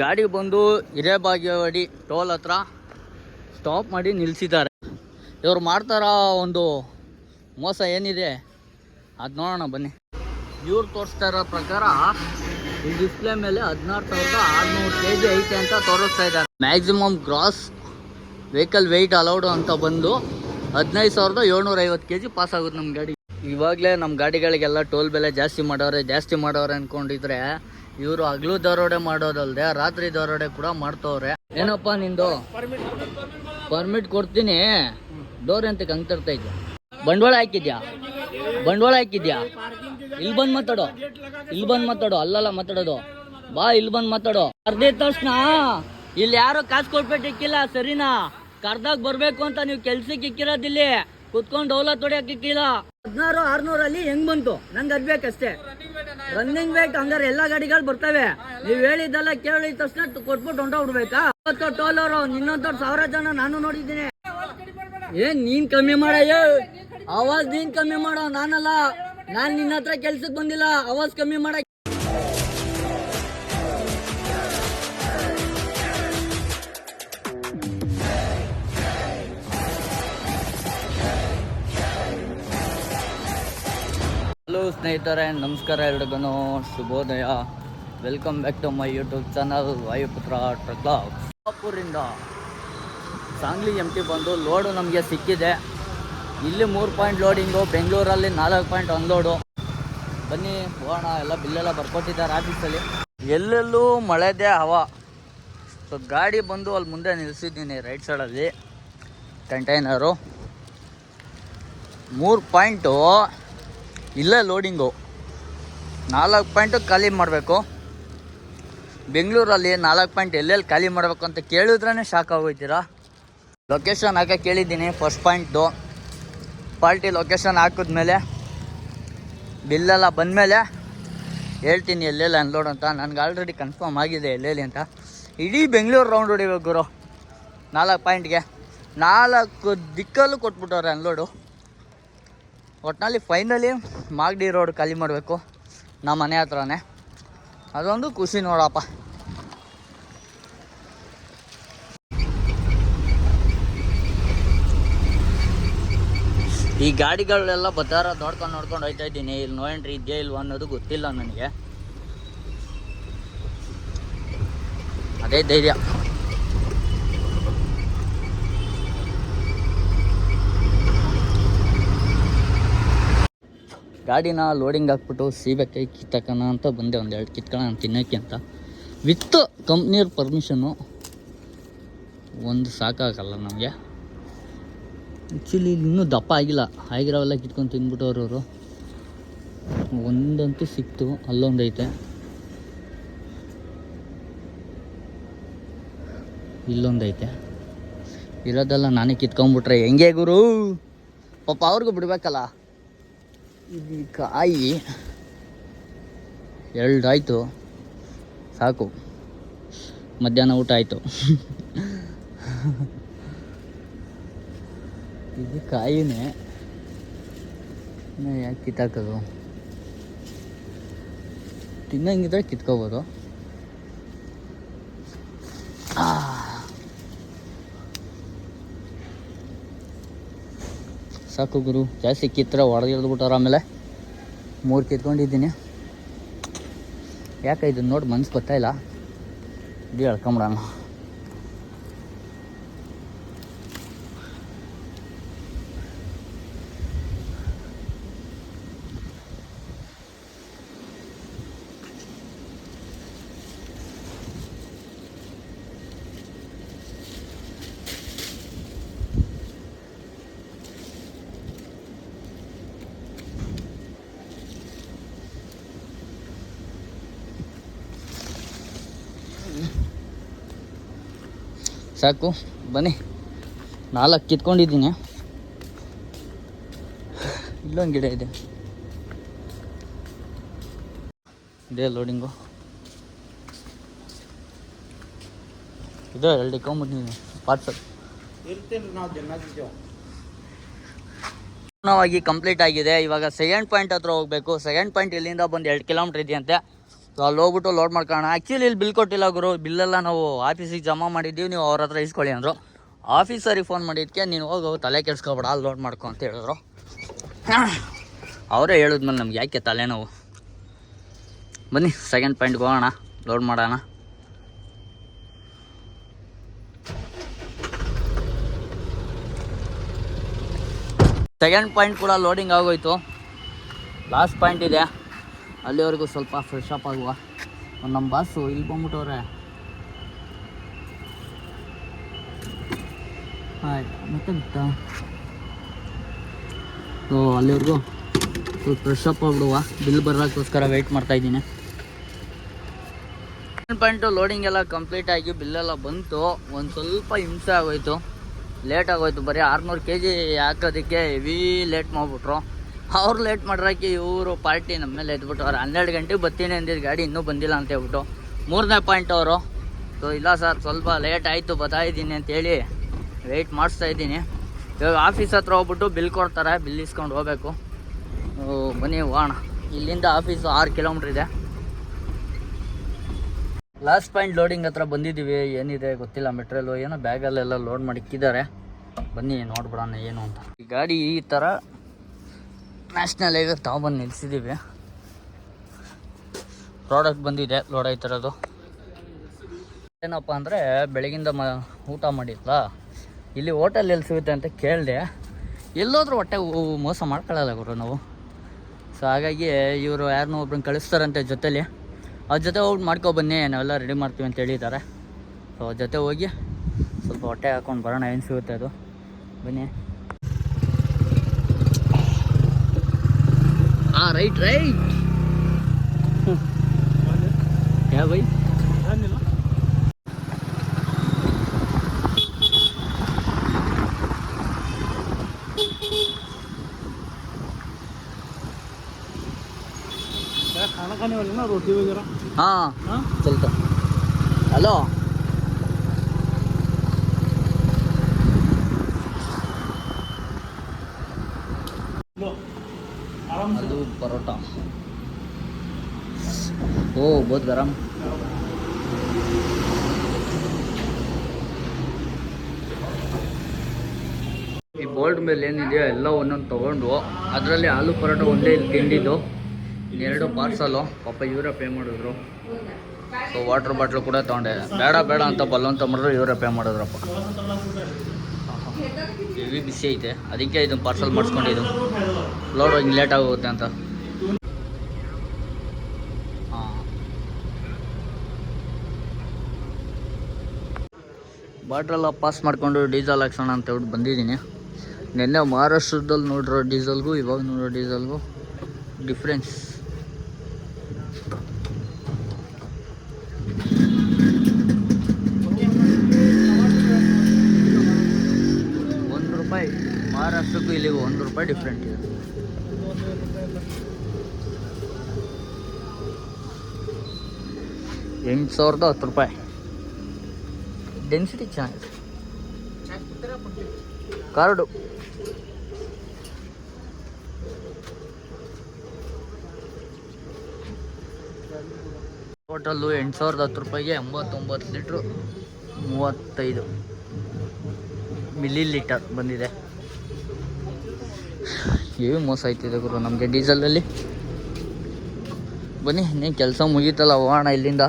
ಗಾಡಿ ಬಂದು ಹಿರೇಬಾಗೇವಾಡಿ ಟೋಲ್ ಹತ್ರ ಸ್ಟಾಪ್ ಮಾಡಿ ನಿಲ್ಲಿಸಿದ್ದಾರೆ ಇವ್ರು ಮಾಡ್ತಾರ ಒಂದು ಮೋಸ ಏನಿದೆ ಅದು ನೋಡೋಣ ಬನ್ನಿ. ಇವ್ರು ತೋರಿಸ್ತಾ ಇರೋ ಪ್ರಕಾರ ಈ ಡಿಸ್ಪ್ಲೇ ಮೇಲೆ ಹದಿನಾರು ಸಾವಿರದ ಆರುನೂರು ಕೆ ಜಿ ಐತೆ ಅಂತ ತೋರಿಸ್ತಾ ಇದ್ದಾರೆ. Maximum gross vehicle weight allowed ಅಂತ ಬಂದು ಹದಿನೈದು ಸಾವಿರದ ಏಳ್ನೂರ ಐವತ್ತು ಕೆ ಜಿ ಪಾಸ್ ಆಗುತ್ತೆ ನಮ್ಮ ಗಾಡಿ ಇವಾಗಲೇ ನಮ್ಮ ಗಾಡಿಗಳಿಗೆಲ್ಲ ಟೋಲ್ ಬೆಲೆ ಜಾಸ್ತಿ ಮಾಡೋರೆ ಜಾಸ್ತಿ ಮಾಡೋರೆ ಅಂದ್ಕೊಂಡಿದ್ರೆ ಇವರು ಹಗ್ಲು ದರೋಡೆ ಮಾಡೋದಲ್ದೆ, ರಾತ್ರಿ ದರೋಡೆ ಕೂಡ ಮಾಡ್ತವ್ರೆ. ಏನಪ್ಪ ನಿಂದು? ಪರ್ಮಿಟ್ ಕೊಡ್ತೀನಿ. ಡೋರ್ ಅಂತ ಕಂಗ್ ತರ್ತಾ ಇದ್ಯಾ? ಬಂಡವಾಳ ಹಾಕಿದ್ಯಾ? ಬಂಡವಾಳ ಹಾಕಿದ್ಯಾ? ಇಲ್ಲಿ ಬಂದ್ ಮಾತಾಡೋ. ಇಲ್ಲಿ ಬಂದ್ ಮಾತಾಡೋ. ಅಲ್ಲಲ್ಲ ಮಾತಾಡೋದು. ಬಾ ಇಲ್ಲಿ ಬಂದ್ ಮಾತಾಡೋ. ಕರ್ದಿದ ತಕ್ಷಣ ಇಲ್ಲಿ ಯಾರು ಕಾಸು ಕೊಟ್ಬಿಟ್ಟು ಇಕ್ಕಿಲ್ಲ, ಸರಿನಾ? ಕರ್ದಾಗ ಬರ್ಬೇಕು ಅಂತ ನೀವು ಕೆಲ್ಸಕ್ಕೆ ಇಕ್ಕಿರೋದಿಲ್ಲಿ ಕುತ್ಕೊಂಡು ಡೌಲ ತೊಡಿಯಕ್ ಇಕ್ಕಿಲ್ಲ. ಹದಿನಾರು, ಆರ್ನೂರಲ್ಲಿ ಹೆಂಗ್ ಬಂತು? ನಂಗೆ ಅದ್ಬೇಕಷ್ಟೇ ರನ್ನಿಂಗ್ ವೇಟ್ ಹಂಗಾರೆ ಎಲ್ಲಾ ಗಾಡಿಗಳು ಬರ್ತವೆ. ನೀವ್ ಹೇಳಿದ್ದೆಲ್ಲ ಕೇಳಿದ ತಕ್ಷಣ ಕೊಟ್ಬಿಟ್ಟು ಹೊಂಟೋಗ್ಬಿಡ್ಬೇಕಾ? ಇವತ್ತು ಟೋಲ್ ಅವರು ನಿನ್ನಂತ ಸಾವಿರ ಜನ ನಾನು ನೋಡಿದ್ದೀನಿ. ಏನ್ ನೀನ್ ಕಮ್ಮಿ ಮಾಡಯ್ಯ ಅವಾಜ್ ನೀನ್ ಕಮ್ಮಿ ಮಾಡೋ, ನಾನಲ್ಲ. ನಾನ್ ನಿನ್ನ ಹತ್ರ ಕೆಲ್ಸಕ್ಕೆ ಬಂದಿಲ್ಲ ಅವಾಜ್ ಕಮ್ಮಿ ಮಾಡ. ಹಲೋ ಸ್ನೇಹಿತರೆ, ನಮಸ್ಕಾರ ಎಲ್ರಿಗೂ. ಶುಭೋದಯ. Welcome back to my YouTube channel Vayuputra ಟ್ರಕ್ಲಾಪುರಿಂದ Sangli M T ಬಂದು ಲೋಡು ನಮಗೆ ಸಿಕ್ಕಿದೆ. ಇಲ್ಲಿ ಮೂರು ಪಾಯಿಂಟ್ ಲೋಡಿಂಗು ಬೆಂಗಳೂರಲ್ಲಿ ನಾಲ್ಕು ಪಾಯಿಂಟ್ ಒಂದು ಲೋಡು ಬನ್ನಿ, ಹೋಗೋಣ. ಎಲ್ಲ ಬಿಲ್ಲೆಲ್ಲ ಬರ್ಕೊಟ್ಟಿದ್ದಾರೆ ಆಫೀಸಲ್ಲಿ ಎಲ್ಲೆಲ್ಲೂ ಮಳೆದೇ ಹವಾ. ಸೊ ಗಾಡಿ ಬಂದು ಅಲ್ಲಿ ಮುಂದೆ ನಿಲ್ಲಿಸಿದ್ದೀನಿ ರೈಟ್ ಸೈಡಲ್ಲಿ ಕಂಟೈನರು ಮೂರು ಪಾಯಿಂಟು ಇಲ್ಲೇ ಲೋಡಿಂಗು ನಾಲ್ಕು ಪಾಯಿಂಟು ಖಾಲಿ ಮಾಡಬೇಕು. ಬೆಂಗಳೂರಲ್ಲಿ ನಾಲ್ಕು ಪಾಯಿಂಟ್ ಎಲ್ಲೆಲ್ಲಿ ಖಾಲಿ ಮಾಡಬೇಕು ಅಂತ ಕೇಳಿದ್ರೇ ಶಾಕ್ ಆಗೋಯ್ತೀರಾ ಲೊಕೇಶನ್ ಹಾಕಕ್ಕೆ ಕೇಳಿದ್ದೀನಿ ಫಸ್ಟ್ ಪಾಯಿಂಟ್ದು ಪಾರ್ಟಿ ಲೊಕೇಶನ್ ಹಾಕಿದ್ಮೇಲೆ ಬಿಲ್ಲೆಲ್ಲ ಬಂದಮೇಲೆ ಹೇಳ್ತೀನಿ ಎಲ್ಲೆಲ್ಲಿ ಅನ್ಲೋಡ್ ಅಂತ. ನನಗೆ ಆಲ್ರೆಡಿ ಕನ್ಫರ್ಮ್ ಆಗಿದೆ ಎಲ್ಲೆಲ್ಲಿ ಅಂತ. ಇಡೀ ಬೆಂಗಳೂರು ರೌಂಡ್ ಹೊಡಿಬೇಕು ಗುರು. ನಾಲ್ಕು ಪಾಯಿಂಟ್ಗೆ ನಾಲ್ಕು ದಿಕ್ಕಲ್ಲೂ ಕೊಟ್ಬಿಟ್ಟವ್ರೆ ಅನ್ಲೋಡು ಒಟ್ಟಿನಲ್ಲಿ ಫೈನಲಿ ಮಾಗಡಿ ರೋಡ್ ಖಾಲಿ ಮಾಡಬೇಕು. ನಮ್ಮ ಮನೆ ಹತ್ರನೇ. ಅದೊಂದು ಖುಷಿ ನೋಡಪ್ಪ. ಈ ಗಾಡಿಗಳೆಲ್ಲ ಬದ್ದಾರ ನೋಡ್ಕೊಂಡು ನೋಡ್ಕೊಂಡು ಹೋಯ್ತಾ ಇದ್ದೀನಿ. ಇಲ್ಲಿ ನೋ ಎಂಟ್ರಿ ಇದೆಯಾ ಇಲ್ವ ಅನ್ನೋದು ಗೊತ್ತಿಲ್ಲ ನನಗೆ. ಅದೇ ಧೈರ್ಯ. ಗಾಡಿನ ಲೋಡಿಂಗ್ ಹಾಕ್ಬಿಟ್ಟು ಸೀಬೆಕಾಯಿ ಕಿತ್ತಕೋಣ ಅಂತ ಬಂದೆ ಒಂದು ಎರಡು ಕಿತ್ಕೊಳ್ಳೋಣ ತಿನ್ನೋಕ್ಕೆ ಅಂತ. ವಿತ್ ಕಂಪ್ನಿಯವ್ರ ಪರ್ಮಿಷನ್ನು ಒಂದು ಸಾಕಾಗಲ್ಲ ನಮಗೆ. ಆ್ಯಕ್ಚುಲಿ ಇನ್ನೂ ದಪ್ಪ ಆಗಿಲ್ಲ. ಆಗಿರೋವೆಲ್ಲ ಕಿತ್ಕೊಂಡು ತಿಂದ್ಬಿಟ್ಟವ್ರವರು ಒಂದಂತೂ ಸಿಕ್ತು ಅಲ್ಲೊಂದೈತೆ ಇಲ್ಲೊಂದೈತೆ ಇರೋದೆಲ್ಲ ನಾನೇ ಕಿತ್ಕೊಂಡ್ಬಿಟ್ರೆ ಹೆಂಗೆ ಗುರು? ಪಾಪ ಅವ್ರಿಗೂ ಬಿಡ್ಬೇಕಲ್ಲ? ಇದು ಕಾಯಿ ಎರಡಾಯಿತು. ಸಾಕು. ಮಧ್ಯಾಹ್ನ ಊಟ ಆಯಿತು. ಇದು ಕಾಯಿನೇ ಯಾಕೆ ಕಿತ್ತಾಕೋದು? ತಿನ್ನಂಗಿದ್ರೆ ಕಿತ್ಕೋಬೋದು. ಸಾಕು ಗುರು. ಜಾಸ್ತಿ ಕಿತ್ತರೆ ಬಿಟ್ಟಾರ ಆಮೇಲೆ. ಮೂರು ಕಿತ್ಕೊಂಡಿದ್ದೀನಿ. ಯಾಕೆ ಇದನ್ನು ನೋಡಿ ಮನ್ಸು ಗೊತ್ತಾಯಿಲ್ಲ. ಇಡೀ ಎಳ್ಕೊಂಬಿಡೋಣ ಸಾಕು ಬನ್ನಿ. ನಾಲ್ಕು ಕಿತ್ಕೊಂಡಿದ್ದೀನಿ. ಇಲ್ಲೊಂದು ಗಿಡ ಇದೆ. ಇದೇ ಲೋಡಿಂಗು ಇದೆ ಎರಡು ಇಕ್ಕೊಂಬಿಟ್ಟಿದ್ದೀನಿ ಪಾರ್ಸಲ್ ಪೂರ್ಣವಾಗಿ ಕಂಪ್ಲೀಟ್ ಆಗಿದೆ. ಇವಾಗ ಸೆಕೆಂಡ್ ಪಾಯಿಂಟ್ ಹತ್ರ ಹೋಗಬೇಕು. ಸೆಕೆಂಡ್ ಪಾಯಿಂಟ್ ಇಲ್ಲಿಂದ ಬಂದು ಎರಡು ಕಿಲೋಮೀಟ್ರ್ ಇದೆಯಂತೆ. ಸೊ ಅಲ್ಲಿ ಹೋಗ್ಬಿಟ್ಟು ಲೋಡ್ ಮಾಡ್ಕೊಳ್ಳೋಣ. ಆ್ಯಕ್ಚುಲಿ ಇಲ್ಲಿ ಬಿಲ್ ಕೊಟ್ಟಿಲ್ಲ ಗುರು. ಬಿಲ್ಲೆಲ್ಲ ನಾವು ಆಫೀಸಿಗೆ ಜಮಾ ಮಾಡಿದ್ದೀವಿ. ನೀವು ಅವ್ರ ಹತ್ರ ಇಸ್ಕೊಳ್ಳಿ ಅಂದರು. ಆಫೀಸರಿಗೆ ಫೋನ್ ಮಾಡಿದ್ದಕ್ಕೆ ನೀನು ಹೋಗಿ, ತಲೆ ಕೆಡ್ಸ್ಕೊಬೇಡ, ಅಲ್ಲಿ ಲೋಡ್ ಮಾಡ್ಕೊ ಅಂತ ಹೇಳಿದ್ರು. ಅವರೇ ಹೇಳಿದ್ಮೇಲೆ ನಮ್ಗೆ ಯಾಕೆ ತಲೆನೋವು? ಬನ್ನಿ ಸೆಕೆಂಡ್ ಪಾಯಿಂಟ್ಗೆ ಹೋಗೋಣ. ಲೋಡ್ ಮಾಡೋಣ. ಸೆಕೆಂಡ್ ಪಾಯಿಂಟ್ ಕೂಡ ಲೋಡಿಂಗ್ ಆಗೋಯ್ತು. ಲಾಸ್ಟ್ ಪಾಯಿಂಟ್ ಇದೆ. ಅಲ್ಲಿವರೆಗೂ ಸ್ವಲ್ಪ ಫ್ರೆಶ್ ಅಪ್ ಆಗುವ ನಮ್ಮ ಬಾಸು ಇಲ್ಲಿ ಬಂದ್ಬಿಟ್ಟವ್ರೆ. ಆಯ್ತು ಮತ್ತೆ ಸೊ ಅಲ್ಲಿವರೆಗೂ ಸ್ವಲ್ಪ ಫ್ರೆಶ್ ಅಪ್ ಆಗ್ಬಿಡುವ. ಬಿಲ್ ಬರೋಕ್ಕೋಸ್ಕರ ವೆಯ್ಟ್ ಮಾಡ್ತಾ ಇದ್ದೀನಿ. ಪಾಯಿಂಟು ಲೋಡಿಂಗ್ ಎಲ್ಲ ಕಂಪ್ಲೀಟ್ ಆಗಿ ಬಿಲ್ಲೆಲ್ಲ ಬಂತು. ಒಂದು ಸ್ವಲ್ಪ ಹಿಂಸೆ ಆಗೋಯ್ತು. ಲೇಟ್ ಆಗೋಯ್ತು. ಬರೀ ಆರುನೂರು ಕೆ ಜಿ ಹಾಕೋದಕ್ಕೆ ಹೆವಿ ಲೇಟ್ ಮಾಡಿಬಿಟ್ರು. ಅವ್ರು ಲೇಟ್ ಮಾಡ್ರಾಕಿ ಇವರು ಪಾರ್ಟಿ ನಮ್ಮ ಮೇಲೆ ಎದ್ಬಿಟ್ಟವ್ರು ಹನ್ನೆರಡು ಗಂಟೆಗೆ ಬರ್ತೀನಿ ಅಂದಿದ್ದು ಗಾಡಿ ಇನ್ನೂ ಬಂದಿಲ್ಲ ಅಂತ ಹೇಳ್ಬಿಟ್ಟು, ಮೂರನೇ ಪಾಯಿಂಟ್ ಅವರು. ಸೊ ಇಲ್ಲ ಸರ್ ಸ್ವಲ್ಪ ಲೇಟ್ ಆಯಿತು ಬತ್ತಾಯಿದ್ದೀನಿ ಅಂತೇಳಿ ವೆಯ್ಟ್ ಮಾಡಿಸ್ತಾ ಇದ್ದೀನಿ. ಇವಾಗ ಆಫೀಸ್ ಹತ್ರ ಹೋಗ್ಬಿಟ್ಟು ಬಿಲ್ ಕೊಡ್ತಾರೆ ಬಿಲ್ ಇಸ್ಕೊಂಡು ಹೋಗ್ಬೇಕು. ಬನ್ನಿ, ಹೋಗೋಣ. ಇಲ್ಲಿಂದ ಆಫೀಸು ಆರು ಕಿಲೋಮೀಟ್ರ್ ಇದೆ. ಲಾಸ್ಟ್ ಪಾಯಿಂಟ್ ಲೋಡಿಂಗ್ ಹತ್ರ ಬಂದಿದ್ದೀವಿ, ಏನಿದೆ ಗೊತ್ತಿಲ್ಲ ಮೆಟ್ರಿಯಲು ಏನೋ ಬ್ಯಾಗಲ್ಲೆಲ್ಲ ಲೋಡ್ ಮಾಡಿ ಇಕ್ಕಿದ್ದಾರೆ. ಬನ್ನಿ, ನೋಡ್ಬಿಡೋಣ ಏನು ಅಂತ. ಈ ಗಾಡಿ ಈ ಥರ ನ್ಯಾಷನಲ್ ಹೈವೇ ತಗೊಬಂದು ನಿಲ್ಲಿಸಿದ್ದೀವಿ ಪ್ರಾಡಕ್ಟ್ ಬಂದಿದೆ ಲೋಡ್ ಆಯ್ತಿರೋದು ಏನಪ್ಪ ಅಂದರೆ, ಬೆಳಗಿಂದ ಮ, ಊಟ ಮಾಡಿದ್ಲ? ಇಲ್ಲಿ ಹೋಟೆಲ್ ಎಲ್ಲಿ ಸಿಗುತ್ತೆ ಅಂತ ಕೇಳಿದೆ. ಎಲ್ಲೋದ್ರೂ ಹೊಟ್ಟೆ ಮೋಸ ಮಾಡ್ಕೊಳ್ಳಲ್ಲ ಗುರು ನಾವು. ಸೊ ಹಾಗಾಗಿ ಇವರು ಯಾರನ್ನೂ ಒಬ್ರನ್ನ ಕಳಿಸ್ತಾರಂತೆ ಜೊತೇಲಿ. ಅವ್ರ ಜೊತೆ ಹೋಗಿ ಮಾಡ್ಕೊಬನ್ನಿ ನಾವೆಲ್ಲ ರೆಡಿ ಮಾಡ್ತೀವಿ ಅಂತ ಹೇಳಿದ್ದಾರೆ. ಸೊ ಅವ್ರ ಜೊತೆ ಹೋಗಿ ಸ್ವಲ್ಪ ಹೊಟ್ಟೆ ಹಾಕೊಂಡು ಬರೋಣ, ಏನು ಸಿಗುತ್ತೆ ಅದು. ಬನ್ನಿ. ರೈಟ್ ರೈಟ್ ಯಾ ಬೈ खाना खाने वाले ना रोटी वगैरह हाँ हाँ चलता हेलो ಓ गर्म ಈ ಬೋರ್ಡ್ ಮೇಲೆ ಏನಿದೆಯೋ ಎಲ್ಲ ಒಂದೊಂದು ತೊಗೊಂಡು, ಅದರಲ್ಲಿ ಆಲೂ ಪರೋಟ ಒಂದೇ ಇಲ್ಲಿ ತಿಂದಿದ್ದು ಎರಡು ಪಾರ್ಸಲು. ಪಾಪ ಇವರೇ ಪೇ ಮಾಡಿದ್ರು. ಸೊ ವಾಟರ್ ಬಾಟ್ಲು ಕೂಡ ತೊಗೊಂಡೆ. ಬೇಡ ಬೇಡ ಅಂತ ಬಲ್ಲೊಂದು ತೊಗೊಂಡ್ರು ಇವರೇ ಪೇ ಮಾಡಿದ್ರಪ್ಪ. ಹೆವಿ ಬಿಸಿ ಐತೆ. ಅದಕ್ಕೆ ಇದನ್ನು ಪಾರ್ಸಲ್ ಮಾಡಿಸ್ಕೊಂಡಿದ್ದು. ಲೋಡ್ ಹಿಂಗೆ ಲೇಟ್ ಆಗುತ್ತೆ ಅಂತ ಹಾಂ ಬಾಟ್ರೆಲ್ಲ ಪಾಸ್ ಮಾಡಿಕೊಂಡು ಡೀಸೆಲ್ ಹಾಕ್ಸೋಣ ಅಂತ ಹೇಳ್ಬಿಟ್ಟು ಬಂದಿದ್ದೀನಿ. ನಿನ್ನೆ ಮಹಾರಾಷ್ಟ್ರದಲ್ಲಿ ನೋಡಿರೋ ಡೀಸೆಲ್ಗೂ, ಇವಾಗ ನೋಡೋ ಡೀಸೆಲ್ಗೂ ಡಿಫ್ರೆನ್ಸ್ ಒಂದು ರೂಪಾಯಿ, ಮಹಾರಾಷ್ಟ್ರಕ್ಕೂ ಇಲ್ಲಿಗೂ ಒಂದು ರೂಪಾಯಿ ಡಿಫ್ರೆಂಟ್ ಇದೆ. ಎಂಟು ಸಾವಿರದ ಹತ್ತು ರೂಪಾಯಿ. ಡೆನ್ಸಿಟಿ ಚೆನ್ನಾಗಿದೆ ಕಾರ್ಡು ಟೋಟಲ್ಲು ಎಂಟು ಸಾವಿರದ ಹತ್ತು ರೂಪಾಯಿಗೆ ಎಂಬತ್ತೊಂಬತ್ತು ಲೀಟ್ರು ಮೂವತ್ತೈದು ಮಿಲಿ ಲೀಟರ್ ಬಂದಿದೆ. ಏನು ಮೋಸ ಆಯ್ತಿದೆ ಗುರು ನಮಗೆ ಡೀಸೆಲಲ್ಲಿ ಬನ್ನಿ ನೀನು ಕೆಲಸ ಮುಗೀತಲ್ಲ ಹೋಗೋಣ ಇಲ್ಲಿಂದ.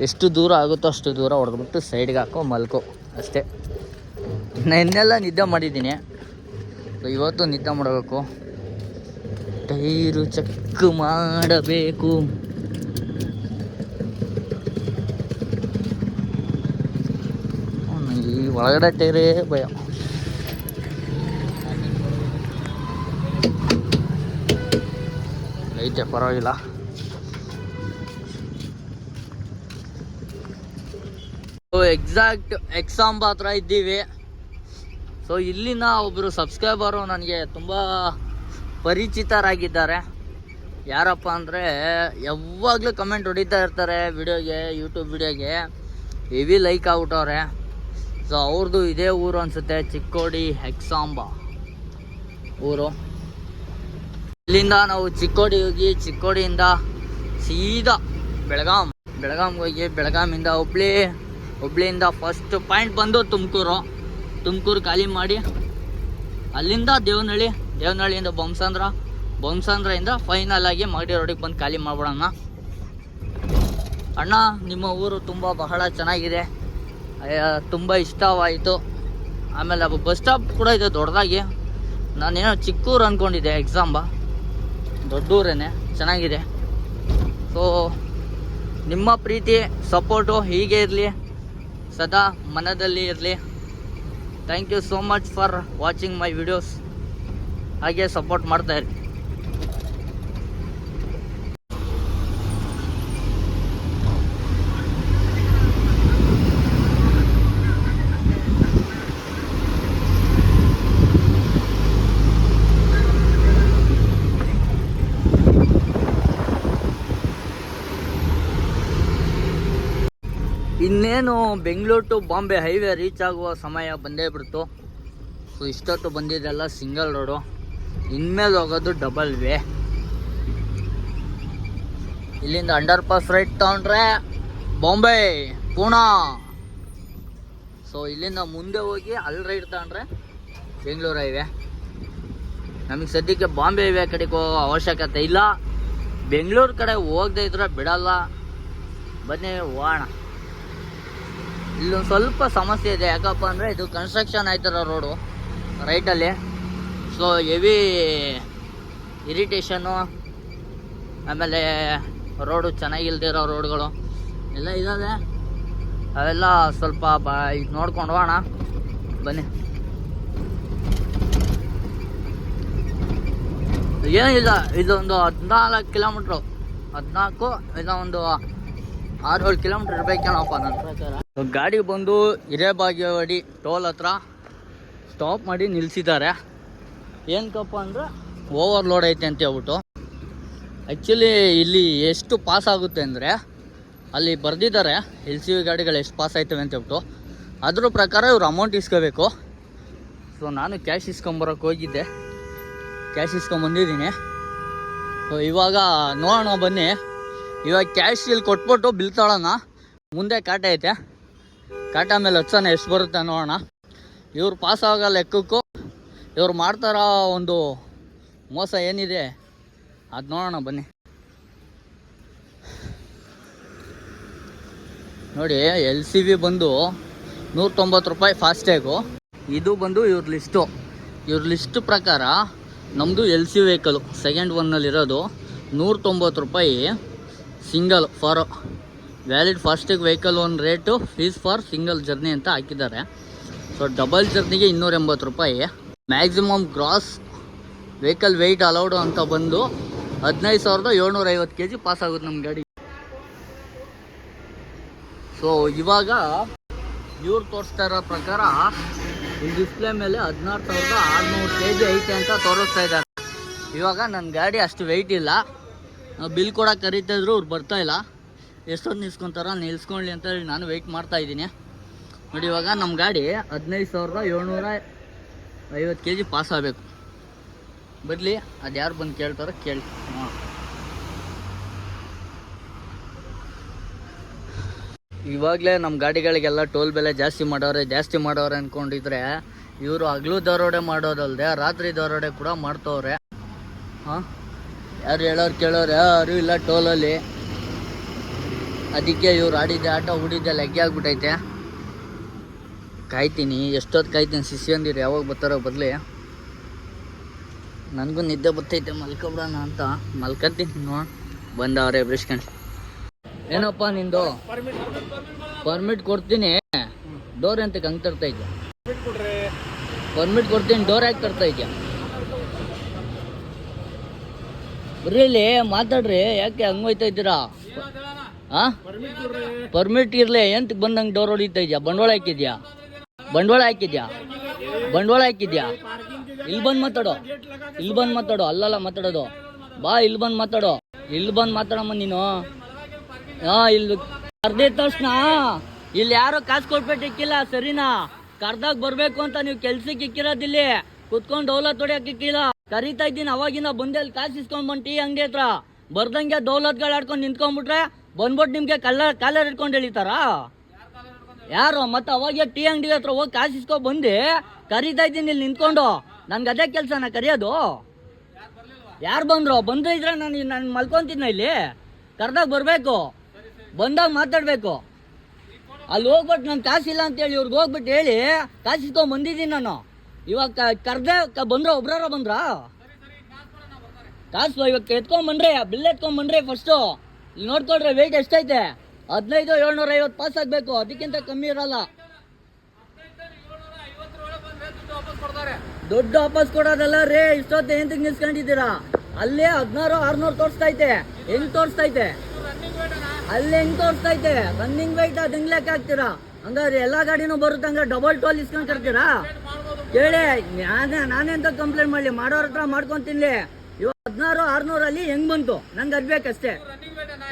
ಎಷ್ಟು ದೂರ ಆಗುತ್ತೋ ಅಷ್ಟು ದೂರ ಹೊಡೆದ್ಬಿಟ್ಟು ಸೈಡ್ಗೆ ಹಾಕೋ, ಮಲ್ಕೋ. ಅಷ್ಟೇ. ನೆನ್ನೆಲ್ಲ ನಿದ್ದೆ ಮಾಡಿದ್ದೀನಿ. ಇವತ್ತು ನಿದ್ದೆ ಮಾಡಬೇಕು. ಟೈರು ಚೆಕ್ ಮಾಡಬೇಕು. ಈ ಒಳಗಡೆ ಟೈರೇ ಭಯ. ಐತೆ, ಪರವಾಗಿಲ್ಲ. ಎಕ್ಸಾಕ್ಟ್ ಎಕ್ಸಾಮ್ ಹತ್ರ ಇದ್ದೀವಿ. ಸೊ ಇಲ್ಲಿನ ಒಬ್ಬರು ಸಬ್ಸ್ಕ್ರೈಬರು ನನಗೆ ತುಂಬ ಪರಿಚಿತರಾಗಿದ್ದಾರೆ. ಯಾರಪ್ಪ ಅಂದರೆ ಯಾವಾಗಲೂ ಕಮೆಂಟ್ ಹೊಡಿತಾ ಇರ್ತಾರೆ ವಿಡಿಯೋಗೆ ಯೂಟ್ಯೂಬ್ ವಿಡಿಯೋಗೆ. ಹೆವಿ ಲೈಕ್ ಆಗ್ಬಿಟ್ಟವ್ರೆ ಸೊ ಅವ್ರದ್ದು ಇದೇ ಊರು ಅನಿಸುತ್ತೆ ಚಿಕ್ಕೋಡಿ ಎಕ್ಸಾಂಬ ಊರು. ಇಲ್ಲಿಂದ ನಾವು ಚಿಕ್ಕೋಡಿ ಹೋಗಿ ಚಿಕ್ಕೋಡಿಯಿಂದ ಸೀದಾ ಬೆಳಗಾಂ, ಬೆಳಗಾಂಗೆ ಹೋಗಿ ಬೆಳಗಾಮಿಂದ ಹುಬ್ಳಿ ಹುಬ್ಳಿಯಿಂದ ಫಸ್ಟ್ ಪಾಯಿಂಟ್ ಬಂದು ತುಮಕೂರು. ತುಮಕೂರು ಖಾಲಿ ಮಾಡಿ. ಅಲ್ಲಿಂದ ದೇವನಹಳ್ಳಿ, ದೇವನಹಳ್ಳಿಯಿಂದ ಬೊಮ್ಸಂದ್ರ ಬೊಮ್ಸಂದ್ರದಿಂದ ಫೈನಲ್ ಆಗಿ ಮಗಡಿ ರೋಡಿಗೆ ಬಂದು ಖಾಲಿ ಮಾಡ್ಬಿಡೋಣ. ಅಣ್ಣ, ನಿಮ್ಮ ಊರು ತುಂಬ ಬಹಳ ಚೆನ್ನಾಗಿದೆ. ತುಂಬ ಇಷ್ಟವಾಯಿತು. ಆಮೇಲೆ ಬಸ್ ಸ್ಟಾಪ್ ಕೂಡ ಇದೆ ದೊಡ್ಡದಾಗಿ. ನಾನೇನೋ ಚಿಕ್ಕೂರು ಅಂದ್ಕೊಂಡಿದ್ದೆ ಎಕ್ಸಾಂಬ ದೊಡ್ಡೂರೇನೆ ಚೆನ್ನಾಗಿದೆ. ಸೊ ನಿಮ್ಮ ಪ್ರೀತಿ ಸಪೋರ್ಟು ಹೀಗೆ ಇರಲಿ. ಸದಾ ಮನದಲ್ಲಿ ಇರಲಿ. Thank you so much for watching my videos ಹಾಗೆ ಸಪೋರ್ಟ್ ಮಾಡ್ತಾ ಇನ್ನೇನು Bengaluru to Bombay highway reach ಆಗುವ ಸಮಯ ಬಂದೇ ಬಿಡ್ತು. ಸೊ ಇಷ್ಟೊತ್ತು ಬಂದಿದ್ದೆಲ್ಲ ಸಿಂಗಲ್ ರೋಡು. ಇನ್ಮೇಲೆ ಹೋಗೋದು ಡಬಲ್ ವೇ ಇಲ್ಲಿಂದ ಅಂಡರ್ ಪಾಸ್ ರೈಟ್ ತಗೊಂಡ್ರೆ ಬಾಂಬೆ ಪೂನಾ ಸೊ ಇಲ್ಲಿಂದ ಮುಂದೆ ಹೋಗಿ ಅಲ್ಲಿ ರೈಟ್ ತಗೊಂಡ್ರೆ ಬೆಂಗಳೂರು ಹೈವೇ. ನಮಗೆ ಸದ್ಯಕ್ಕೆ ಬಾಂಬೆ ಹೈವೇ ಕಡೆಗೆ ಹೋಗೋ ಅವಶ್ಯಕತೆ ಇಲ್ಲ. ಬೆಂಗಳೂರು ಕಡೆ ಹೋಗದೆ ಇದ್ರೆ ಬಿಡಲ್ಲ. ಬನ್ನಿ, ಹೋಗೋಣ. ಇಲ್ಲೊಂದು ಸ್ವಲ್ಪ ಸಮಸ್ಯೆ ಇದೆ. ಯಾಕಪ್ಪ ಅಂದರೆ ಇದು ಕನ್ಸ್ಟ್ರಕ್ಷನ್ ಆಯ್ತಾರ ರೋಡು ರೈಟಲ್ಲಿ ಸೊ ಹೆವಿ ಇರಿಟೇಷನ್ನು ಆಮೇಲೆ ರೋಡು ಚೆನ್ನಾಗಿಲ್ದಿರೋ ರೋಡ್ಗಳು ಎಲ್ಲ ಇದಾವೆ. ಅವೆಲ್ಲ ಸ್ವಲ್ಪ ಬ ಇದು ನೋಡ್ಕೊಂಡು ಹೋಣ ಬನ್ನಿ. ಏನಿಲ್ಲ, ಇದೊಂದು ಹದಿನಾಲ್ಕು ಕಿಲೋಮೀಟ್ರು ಹದಿನಾಲ್ಕು ಇದೊಂದು ಆರು ಏಳು ಕಿಲೋಮೀಟ್ರ್ ಇರ್ಬೇಕೇನಪ್ಪ ನನ್ನ ಪ್ರಕಾರ. ಗಾಡಿ ಬಂದು ಹಿರೇಬಾಗೇವಾಡಿ ಟೋಲ್ ಹತ್ರ ಸ್ಟಾಪ್ ಮಾಡಿ ನಿಲ್ಲಿಸಿದ್ದಾರೆ ಏನಕ್ಕಪ್ಪ ಓವರ್ ಲೋಡ್ ಐತೆ ಅಂತ ಹೇಳ್ಬಿಟ್ಟು. ಆ್ಯಕ್ಚುಲಿ ಇಲ್ಲಿ ಎಷ್ಟು ಪಾಸ್ ಆಗುತ್ತೆ ಅಂದರೆ ಅಲ್ಲಿ ಬರೆದಿದ್ದಾರೆ ಎಲ್ ಸಿ ವಿ ಗಾಡಿಗಳು ಎಷ್ಟು ಪಾಸ್ ಆಯ್ತವೆ ಅಂತ ಹೇಳ್ಬಿಟ್ಟು. ಅದ್ರ ಪ್ರಕಾರ ಇವ್ರು ಅಮೌಂಟ್ ಇಸ್ಕೋಬೇಕು. ಸೊ ನಾನು ಕ್ಯಾಶ್ ಇಸ್ಕೊಂಬರೋಕೆ ಹೋಗಿದ್ದೆ. ಕ್ಯಾಶ್ ಇಸ್ಕೊಂಬಂದಿದ್ದೀನಿ. ಸೊ ಇವಾಗ ನೋಡೋಣ ಬನ್ನಿ. ಇವಾಗ ಕ್ಯಾಶ್ ಇಲ್ಲಿ ಕೊಟ್ಬಿಟ್ಟು ಬಿಲ್ ತಗೊಳ್ಳೋಣ ಮುಂದೆ ಕಾಟ ಐತೆ. ಕಾಟ ಮೇಲೆ ಹಚ್ಚೋಣ ಎಷ್ಟು ಬರುತ್ತೆ ನೋಡೋಣ. ಇವ್ರು ಪಾಸ್ ಆಗೋ ಲೆಕ್ಕಕ್ಕೂ ಇವ್ರು ಮಾಡ್ತಾರೋ ಒಂದು ಮೋಸ ಏನಿದೆ ಅದು ನೋಡೋಣ ಬನ್ನಿ. ನೋಡಿ ಎಲ್ ಸಿ ವಿ ಬಂದು ನೂರ ತೊಂಬತ್ತು ರೂಪಾಯಿ ಫಾಸ್ಟ್ಯಾಗು ಇದು ಬಂದು ಇವ್ರ ಲಿಸ್ಟು ಇವ್ರ ಲಿಸ್ಟ್ ಪ್ರಕಾರ ನಮ್ಮದು ಎಲ್ ಸಿ ವೆಹಿಕಲು ಸೆಕೆಂಡ್ ಒನ್ನಲ್ಲಿರೋದು ನೂರ ತೊಂಬತ್ತು ರೂಪಾಯಿ single for valid ಫಾಸ್ಟಿಗೆ vehicle own rate fees for single journey ಅಂತ ಹಾಕಿದ್ದಾರೆ. ಸೊ ಡಬಲ್ ಜರ್ನಿಗೆ ಇನ್ನೂರ ಎಂಬತ್ತು ರೂಪಾಯಿ. Maximum gross vehicle weight allowed ಅಂತ ಬಂದು ಹದಿನೈದು ಸಾವಿರದ ಏಳ್ನೂರ ಐವತ್ತು ಕೆ ಜಿ ಪಾಸ್ ಆಗುತ್ತೆ ನಮ್ಮ ಗಾಡಿ. ಸೊ ಇವಾಗ ಇವ್ರು ತೋರಿಸ್ತಾ ಇರೋ ಪ್ರಕಾರ ಈ ಡಿಸ್ಪ್ಲೇ ಮೇಲೆ ಹದಿನಾರು ಸಾವಿರದ ಆರುನೂರು ಕೆ ಜಿ ಐತೆ ಅಂತ ತೋರಿಸ್ತಾ ಇದ್ದಾರೆ. ಇವಾಗ ನನ್ನ ಗಾಡಿ ಅಷ್ಟು ವೆಯ್ಟ್ ಇಲ್ಲ. ಬಿಲ್ ಕೊಡೋಕೆ ಕರೀತಾ ಇದ್ರು, ಅವ್ರು ಬರ್ತಾ ಎಷ್ಟೊತ್ತು ನಿಲ್ಸ್ಕೊಂತಾರೋ ನಿಲ್ಸ್ಕೊಳ್ಳಿ ಅಂತ ಹೇಳಿ ನಾನು ವೆಯ್ಟ್ ಮಾಡ್ತಾ ಇದ್ದೀನಿ. ನೋಡಿ ಇವಾಗ ನಮ್ಮ ಗಾಡಿ ಹದಿನೈದು ಸಾವಿರದ ಏಳ್ನೂರ ಐವತ್ತು ಕೆ ಜಿ ಪಾಸ್ ಆಗಬೇಕು. ಬರಲಿ, ಅದು ಯಾರು ಬಂದು ಕೇಳ್ತಾರೋ ಕೇಳಿ. ಇವಾಗಲೇ ನಮ್ಮ ಗಾಡಿಗಳಿಗೆಲ್ಲ ಟೋಲ್ ಬೆಲೆ ಜಾಸ್ತಿ ಮಾಡೋರೆ ಜಾಸ್ತಿ ಮಾಡೋರೆ ಅಂದ್ಕೊಂಡಿದ್ರೆ ಇವರು ಹಗಲು ದರೋಡೆ ಮಾಡೋದಲ್ಲದೆ ರಾತ್ರಿ ದರೋಡೆ ಕೂಡ ಮಾಡ್ತವ್ರೆ. ಹಾಂ? ಯಾರು ಹೇಳೋರು ಕೇಳೋರು ಯಾರು ಇಲ್ಲ ಟೋಲಲ್ಲಿ. ಅದಕ್ಕೆ ಇವ್ರು ಆಡಿದ್ದೆ ಆಟ, ಹೂಡಿದ್ದೆ, ಲೆಗ್ಗೆ ಆಗ್ಬಿಟ್ಟೈತೆ. ಕಾಯ್ತೀನಿ ಎಷ್ಟೊತ್ತು ಕಾಯ್ತೀನಿ ಶಿಷ್ಯಂದಿರು ಯಾವಾಗ ಬರ್ತಾರೋ ಬದಲಿ ನನಗೂ ನಿದ್ದೆ ಬರ್ತೈತೆ, ಮಲ್ಕೊಬಿಡೋಣ ಅಂತ. ಮಲ್ಕತ್ತೀನಿ ನೋಡ್ ಬಂದವ್ರೆ ಬ್ರಿಸ್ಕೊಂಡು ಏನಪ್ಪ ನಿಂದು? ಪರ್ಮಿಟ್ ಕೊಡ್ತೀನಿ. ಡೋರ್ ಅಂತ ಹಂಗ್ ತರ್ತಾ ಇದ್ದೆ ಪರ್ಮಿಟ್ ಕೊಡ್ತೀನಿ ಡೋರ್ ಯಾಕೆ ತರ್ತಾ ಇದ್ದೆ ಬರ್ರಿ ಮಾತಾಡ್ರಿ, ಯಾಕೆ ಹಂಗ್ ಹೋಯ್ತಾ ಇದ್ದೀರಾ? ಪರ್ಮಿಟ್ ಇರಲಿ ಪರ್ಮಿಟ್ ಇರ್ಲಿ, ಎಂತ ಬಂದಂಗೆ ಡೋರ್ ಹೊಡಿತಾ ಇದ್ಯಾ? ಬಂಡವಾಳ ಹಾಕಿದ್ಯಾ? ಬಂಡವಾಳ ಹಾಕಿದ್ಯಾ? ಬಂಡವಾಳ ಹಾಕಿದ್ಯಾ? ಇಲ್ಲಿ ಬಂದು ಮಾತಾಡೋ. ಇಲ್ಲಿ ಬಂದು ಮಾತಾಡೋ. ಅಲ್ಲಲ್ಲ, ಮಾತಾಡೋದು. ಬಾ, ಇಲ್ಲಿ ಬಂದು ಮಾತಾಡೋ. ಇಲ್ಲಿ ಬಂದು ಮಾತಾಡಮ್ಮ ನೀನು. ಹಾ ಇಲ್ಲಿ ಕರ್ದಿದ ತಕ್ಷಣ ಇಲ್ಲಿ ಯಾರು ಕಾಸು ಕೊಟ್ಬಿಟ್ಟು ಇಕ್ಕಿಲ್ಲ, ಸರಿನಾ? ಕರ್ದಾಗ ಬರಬೇಕು ಅಂತ ನೀವು ಕೆಲ್ಸಕ್ಕೆ ಇಕ್ಕಿರೋದಿಲ್ಲಿ ಕುತ್ಕೊಂಡು ದೌಲತ್ ಹೊಡಿಯಕ್ಕೆ ಇಕ್ಕಿಲ್ಲ. ಕರಿತಾ ಇದ್ದೀನಿ, ಅವಾಗಿಂದ ಬಂದೆ ಅಲ್ಲಿ ಕಾಸು ಇಸ್ಕೊಂಡ್ ಬಂಟಿ ಅಂಗಡಿ ಹತ್ರ. ಬರ್ದಂಗೆ ದೌಲತ್ಗಳು ಆಡ್ಕೊಂಡು ನಿಂತ್ಕೊಂಡ್ಬಿಟ್ರೆ ಬಂದ್ಬಿಟ್ಟು ನಿಮಗೆ ಕಲ್ಲರ್ ಕಾಲರ್ ಇಟ್ಕೊಂಡು ಎಳಿತಾರಾ? ಯಾರು, ಮತ್ತೆ ಅವಾಗ ಟೀ ಅಂಗಡಿ ಹತ್ರ ಹೋಗಿ ಕಾಸಿಸ್ಕೊ ಬಂದು, ಕರೀತಾ ಇದ್ದೀನಿ ಇಲ್ಲಿ ನಿಂತ್ಕೊಂಡು. ನನ್ಗೆ ಅದೇ ಕೆಲಸನ ಕರಿಯೋದು? ಯಾರು ಬಂದ್ರು? ಬಂದ್ರೆ ಇದ್ರೆ ನಾನು ನಾನು ಮಲ್ಕೊಂತಿದ್ನ ಇಲ್ಲಿ. ಕರ್ದಾಗ ಬರಬೇಕು. ಬಂದಾಗ ಮಾತಾಡಬೇಕು. ಅಲ್ಲಿ ಹೋಗ್ಬಿಟ್ಟು ನಾನು ಕಾಸಿಲ್ಲ ಅಂತೇಳಿ ಇವ್ರಿಗೆ ಹೋಗ್ಬಿಟ್ಟು ಹೇಳಿ, ಕಾಸು ಇಸ್ಕೊಂಡ್ ಬಂದಿದ್ದೀನಿ ನಾನು. ಇವಾಗ ಕರ್ದೆ ಬಂದ್ರ? ಒಬ್ರಾರ ಬಂದ್ರ? ಕಾಸು ಇವಾಗ ಎತ್ಕೊಂಡ್ ಬಂದ್ರೆ, ಬಿಲ್ ಎತ್ಕೊಂಡ್ ಬಂದ್ರೆ ಫಸ್ಟು ಇಲ್ಲಿ ನೋಡ್ಕೊಳ್ರಿ ವೆಯ್ಟ್ ಎಷ್ಟೈತೆ? ಹದಿನೈದು, ಏಳ್ನೂರ ಐವತ್ತು ಪಾಸ್ ಆಗಬೇಕು. ಅದಕ್ಕಿಂತ ಕಮ್ಮಿ ಇರಲ್ಲ. ದುಡ್ಡು ವಾಪಸ್ ಕೊಡೋದಲ್ಲ, ರೇ, ಇಷ್ಟೊತ್ತು ಎಂತಕ್ಕೆ ನಿಲ್ಸ್ಕೊಂಡಿದ್ದೀರಾ? ಅಲ್ಲೇ ಹದಿನಾರು, ಆರ್ನೂರು ತೋರಿಸ್ತೈತೆ ಹೆಂಗ್ ತೋರಿಸ್ತೈತೆ ಅಲ್ಲಿ ಹೆಂಗ್ ತೋರಿಸ್ತೈತೆ ರನ್ನಿಂಗ್ ವೈಟ್ ಅದು ಹೆಂಗ್ ಹಾಕ್ತೀರಾ? ಎಲ್ಲಾ ಗಾಡಿನೂ ಬರುತ್ತೆ ಹಂಗ ಡಬಲ್ ಟೋಲ್ ಇಸ್ಕೊಂಡ್ ಕರ್ತೀರಾ ಕೇಳಿ, ನಾನೇ ನಾನೆಂತ ಕಂಪ್ಲೇಂಟ್ ಮಾಡಲಿ. ಮಾಡೋರ ಹತ್ರ ಮಾಡ್ಕೊಂತೀನಿ ಇವಾಗ ಹದಿನಾರು, ಆರ್ನೂರಲ್ಲಿ ಹೆಂಗ್ ಬಂತು? ನಂಗೆ ಅದ್ಬೇಕಷ್ಟೇ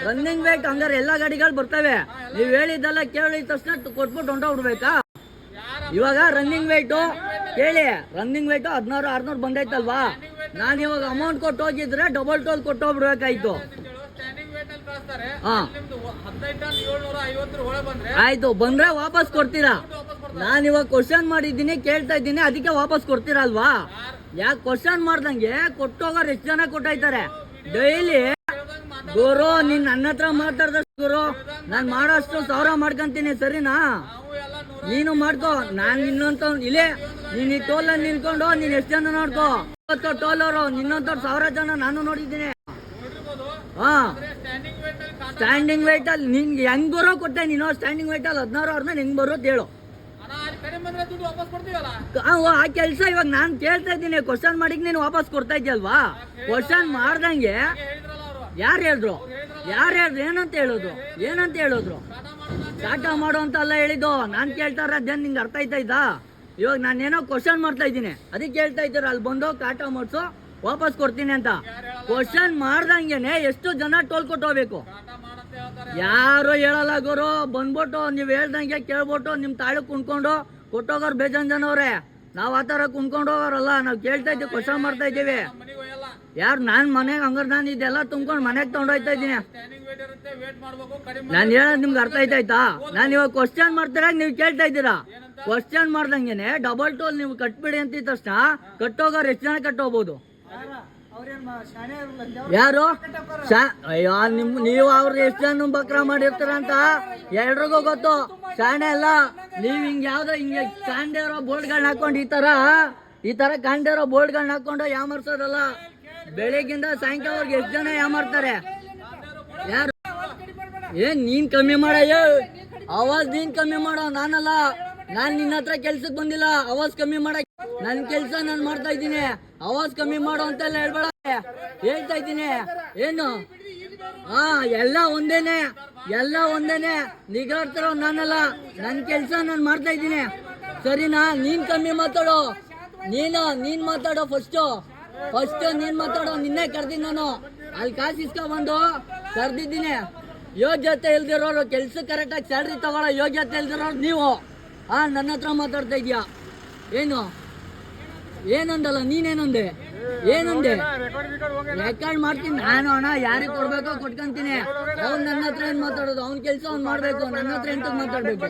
ರನ್ನಿಂಗ್ ವೇಟ್ ಹಂಗಾರೆ ಎಲ್ಲಾ ಗಾಡಿಗಳು ಬರ್ತವೆ. ನೀವು ಹೇಳಿದ್ದೆಲ್ಲ ಕೇಳಿದ ತಕ್ಷಣ ಕೊಟ್ಬಿಟ್ಟು ಹೊಂಟೋಗ್ಬಿಡ್ಬೇಕಾ ಇವಾಗ ರನ್ನಿಂಗ್ ವೇಟು ಕೇಳಿ ರನ್ನಿಂಗ್ ವೇಟು ಹದಿನಾರು, ಆರ್ನೂರು ಬಂದೈತಲ್ವಾ? ನಾನು ಇವಾಗ ಅಮೌಂಟ್ ಕೊಟ್ಟು ಹೋಗಿದ್ರೆ ಡಬಲ್ ಟೋಲ್ ಕೊಟ್ಟು ಹೋಗ್ಬಿಡ್ಬೇಕಾಯ್ತು. ಆಯ್ತು, ಬಂದ್ರೆ ವಾಪಸ್ ಕೊಡ್ತೀರಾ? ನಾನು ಇವಾಗ ಕ್ವಶನ್ ಮಾಡಿದ್ದೀನಿ, ಕೇಳ್ತಾ ಇದ್ದೀನಿ, ಅದಕ್ಕೆ ವಾಪಸ್ ಕೊಡ್ತೀರಾ ಅಲ್ವಾ ಯಾಕೆ ಕ್ವಶನ್ ಮಾಡ್ದಂಗೆ ಕೊಟ್ಟೋಗೋರು ಎಷ್ಟು ಜನ ಕೊಟ್ಟಾಯ್ತಾರೆ? ಡೈಲಿ ಗುರು, ನಿನ್ ನನ್ನ ಹತ್ರ ಮಾತಾಡ್ದಷ್ಟು ಗುರು. ನಾನ್ ಮಾಡೋಷ್ಟು ಸಾವಿರ ಮಾಡ್ಕೊಂತೀನಿ, ಸರಿನಾ? ನೀನು ಮಾಡ್ಕೋ. ನಾನ್ ನಿನ್ನಂತ ಇಲ್ಲೇ, ನೀನ್ ಈ ಟೋಲ್ ಅಲ್ಲಿ ನಿಲ್ಕೊಂಡು ನೀನ್ ಎಷ್ಟ್ ಜನ ನೋಡ್ಕೋ? ಇವತ್ತು ಅವರು ನಿನ್ನಂತ ಸಾವಿರ ಜನ ನಾನು ನೋಡಿದ್ದೀನಿ. ಹಾ. ಸ್ಟ್ಯಾಂಡಿಂಗ್ ವೈಟ್ ಅಲ್ಲಿ ನಿನ್ಗೆ ಹೆಂಗ್ ಬರೋ ಕೊಟ್ಟೆ ನೀನು ಸ್ಟ್ಯಾಂಡಿಂಗ್ ವೈಟ್ ಅಲ್ಲಿ ಹದಿನಾರು ಅವ್ರನ್ನ ನಿಂಗ್ ಬರೋದು ಹೇಳು. ಆ ಕೆಲಸ ಇವಾಗ ನಾನ್ ಕೇಳ್ತಾ ಇದ್ದೀನಿ ಕ್ವಶನ್ ಮಾಡಿಕ್ ನೀನು ವಾಪಸ್ ಕೊಡ್ತಾ ಇದ್ಯಲ್ವಾ ಕ್ವಶನ್ ಮಾಡ್ದಂಗೆ ಯಾರು ಹೇಳಿದ್ರು? ಯಾರು ಹೇಳಿದ್ರು? ಏನಂತ ಹೇಳಿದ್ರು ಏನಂತ ಹೇಳಿದ್ರು? ಟಾಟಾ ಮಾಡು ಅಂತ ಅಲ್ಲ ಹೇಳಿದ್ದು. ನಾನು ಕೇಳ್ತಾ ಇರೋದೇನ್ ನಿಂಗೆ ಅರ್ಥ ಆಯ್ತಾ ಇದ್ದಾ ಇವಾಗ ನಾನೇನೋ ಕ್ವಶನ್ ಮಾಡ್ತಾ ಇದ್ದೀನಿ. ಅದಕ್ಕೆ ಹೇಳ್ತಾ ಇದ್ದೀರ? ಅಲ್ಲಿ ಬಂದು ಕಾಟ ಮಾಡಿಸು, ವಾಪಸ್ ಕೊಡ್ತೀನಿ ಅಂತ. ಕ್ವಶನ್ ಮಾಡ್ದಂಗೆನೆ ಎಷ್ಟು ಜನ ಟೋಲ್ ಕೊಟ್ಟು ಹೋಗ್ಬೇಕು? ಯಾರು ಹೇಳಲ್ಲ ಗುರು. ಬಂದ್ಬಿಟ್ಟು ನೀವು ಹೇಳ್ದಂಗೆ ಕೇಳ್ಬಿಟ್ಟು ನಿಮ್ಮ ತಾಳು ಕುಣ್ಕೊಂಡು ಕೊಟ್ಟೋಗೋರು ಬೇಜಾನ್ ಜನ ಅವ್ರೆ ಆ ಆತರ ಕುಣ್ಕೊಂಡು ಹೋಗೋರಲ್ಲ. ನಾವು ಕೇಳ್ತಾ ಇದ್ದೀವಿ ಕ್ವಶನ್ ಮಾಡ್ತಾ ಇದ್ದೀವಿ. ಯಾರು ನಾನು ಮನೆಗೆ ಹಂಗಾರೆ ನಾನು ಇದೆಲ್ಲ ತುಂಬ್ಕೊಂಡು ಮನೆಗೆ ತೊಗೊಂಡೋಯ್ತಾ ಇದ್ದೀನಿ. ನಾನು ಹೇಳೋದು ನಿಮ್ಗೆ ಅರ್ಥ ಆಯ್ತಾಯ್ತಾ ನಾನು ಇವಾಗ ಕ್ವಶನ್ ಮಾಡ್ತೀರಾ ನೀವು ಕೇಳ್ತಾ ಇದ್ದೀರಾ? ಕ್ವಶನ್ ಮಾಡ್ದಂಗೆನೆ ಡಬಲ್ ಟೋಲ್ ನೀವು ಕಟ್ಬಿಡಿ ಅಂತಿದ್ದ ತಕ್ಷಣ ಕಟ್ಟೋಗೋರು ಎಷ್ಟು ಜನ ಕಟ್ಟೋಗ್ಬೋದು? ಯಾರು? ಅಯ್ಯೋ, ನಿಮ್ ನೀವು ಅವ್ರ ಎಷ್ಟು ಜನ ಬಕ್ರ ಮಾಡಿರ್ತೀರ ಅಂತ ಎಲ್ರಿಗೂ ಗೊತ್ತು. ಶಾಣೆ ಅಲ್ಲ, ನೀವ್ ಹಿಂಗೆ ಯಾವ್ದೋ ಹಿಂಗೆ ಇರೋ ಬೋರ್ಡ್ಗಳನ್ನ ಹಾಕೊಂಡು ಈ ತರ ಈ ತರ ಕಾಂಡೆ ಇರೋ ಬೋರ್ಡ್ಗಳನ್ನ ಹಾಕೊಂಡು ಯಾಮರ್ಸೋದಲ್ಲ. ಬೆಳಿಗ್ಗಿಂದ ಸಾಯಂಕಾಲವರೆಗೆ ಎಷ್ಟು ಜನ ಯಾಮರ್ತಾರೆ ಯಾರು? ಏನ್ ನೀನ್ ಕಮ್ಮಿ ಮಾಡಯ್ಯ ಅವಾಜ್ ನೀನ್ ಕಮ್ಮಿ ಮಾಡೋ, ನಾನಲ್ಲ. ನಾನ್ ನಿನ್ನ ಹತ್ರ ಕೆಲ್ಸಕ್ ಬಂದಿಲ್ಲ ಅವಾಜ್ ಕಮ್ಮಿ ಮಾಡಕ್ ನನ್ ಕೆಲ್ಸ ನಾನ್ ಮಾಡ್ತಾ ಇದ್ದೀನಿ ಅವಾಜ್ ಕಮ್ಮಿ ಮಾಡೋ ಅಂತೆಲ್ಲ ಹೇಳ್ಬೇಡ. ಹೇಳ್ತಾ ಇದ್ದೀನಿ, ಏನು? ಹಾ ಎಲ್ಲ ಒಂದೇನೆ ಎಲ್ಲ ಒಂದೇನೆ. ನಿಗಾಡ್ತಿರೋ ನಾನಲ್ಲ, ನನ್ ಕೆಲ್ಸ ನಾನ್ ಮಾಡ್ತಾ ಇದ್ದೀನಿ. ಸರಿನಾ? ನೀನ್ ಕಮ್ಮಿ ಮಾತಾಡೋ. ನೀನು? ನೀನ್ ಮಾತಾಡೋ ಫಸ್ಟ್ ಫಸ್ಟ್ ನೀನ್ ಮಾತಾಡೋ, ನಿನ್ನೆ ಕರ್ದಿನ ನಾನು. ಅಲ್ಲಿ ಕಾಸು ಇಸ್ಕೊ ಬಂದು ಕರ್ದಿದ್ದೀನಿ. ಯೋಗ್ಯತೆ ಇಲ್ದಿರೋರು ಕೆಲ್ಸ ಕರೆಕ್ಟಾಗಿ ಸ್ಯಾಲ್ರಿ ತಗೊಳ್ಳೋ ಯೋಗ್ಯತೆ ಇಲ್ದಿರೋರು ನೀವು. ಆ, ನನ್ನ ಹತ್ರ ಮಾತಾಡ್ತಾ ಇದೀಯಾ ಏನು? ಏನಂದಲ್ಲ, ನೀನೇನಂದೆ? ಏನಂದೆ? ರೆಕಾರ್ಡ್ ಮಾಡ್ತೀನಿ. ನಾನು ಅಣ್ಣ ಯಾರಿಗೆ ಕೊಡ್ಬೇಕೋ ಕೊಟ್ಕೊಂತೀನಿ. ಅವ್ನು ನನ್ನ ಹತ್ರ ಏನ್ ಮಾತಾಡೋದು? ಅವ್ನ ಕೆಲ್ಸ ಅವ್ನ್ ಮಾಡ್ಬೇಕು. ನನ್ನ ಹತ್ರ ಎಂತ ಮಾತಾಡ್ಬೇಕು?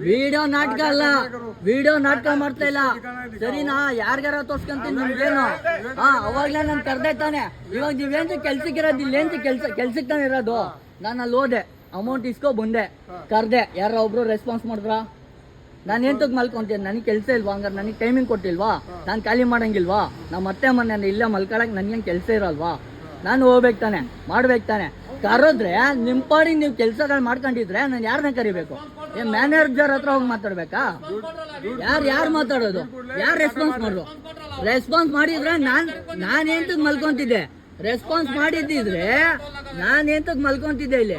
ವಿಡಿಯೋ ನಾಟಕ ಅಲ್ಲ. ವಿಡಿಯೋ ನಾಟಕ ಮಾಡ್ತಾ ಇಲ್ಲ. ಸರಿನಾ ಯಾರಿಗಾರ ತೋರ್ಸ್ಕೊಂತೀನಿ ನಿಮ್ಗೇನು? ಹಾ ಅವಾಗ್ಲೇ ನಾನು ಕರ್ದೆ ತಾನೆ. ಇವಾಗ ನೀವೇಂತ ಕೆಲ್ಸಕ್ಕೆ ಇರೋದು ಇಲ್ಲೇಂತ ಕೆಲ್ಸ ಕೆಲ್ಸಕ್ಕೆ ತಾನೆ ಇರೋದು? ನಾನು ಅಲ್ಲಿ ಹೋದೆ. ಅಮೌಂಟ್ ಇಸ್ಕೊ ಬಂದೆ. ಕರ್ದೆ. ಯಾರೋ ಒಬ್ರು ರೆಸ್ಪಾನ್ಸ್ ಮಾಡಿದ್ರ? ನಾನು ಎಂತಕ್ ಮಲ್ಕೊಂತೀನಿ ನನಗೆ ಕೆಲಸ ಇಲ್ವಾ? ಹಂಗಾರೆ ನನಗೆ ಟೈಮಿಂಗ್ ಕೊಟ್ಟಿಲ್ವಾ? ನಾನು ಖಾಲಿ ಮಾಡಂಗಿಲ್ವಾ? ನಮ್ಮ ಅತ್ತೆ ಮನೆ ಇಲ್ಲೇ ಮಲ್ಕೊಳಕ್ ನನಗೇನು ಕೆಲಸ ಇರಲ್ವಾ? ನಾನು ಹೋಗ್ಬೇಕು ತಾನೆ, ಮಾಡ್ಬೇಕು ತಾನೆ. ಕರೆದ್ರೆ ನಿಮ್ಮ ಪಾಡಿಗೆ ನೀವು ಕೆಲಸಗಳು ಮಾಡ್ಕೊಂಡಿದ್ರೆ ನಾನು ಯಾರನ್ನ ಕರಿಬೇಕು? ಏ ಮ್ಯಾನೇಜರ್ ಹತ್ರ ಹೋಗಿ ಮಾತಾಡ್ಬೇಕಾ? ಯಾರು ಯಾರು ಮಾತಾಡೋದು? ಯಾರು ರೆಸ್ಪಾನ್ಸ್ ಮಾಡೋದು ರೆಸ್ಪಾನ್ಸ್ ಮಾಡಿದ್ರೆ ನಾನ್, ನಾನು ಎಂತಕ್ ಮಲ್ಕೊಂತಿದ್ದೆ? ರೆಸ್ಪಾನ್ಸ್ ಮಾಡಿದ್ದಿದ್ರೆ ನಾನು ಮಲ್ಕೊಂತಿದ್ದೆ ಇಲ್ಲಿ?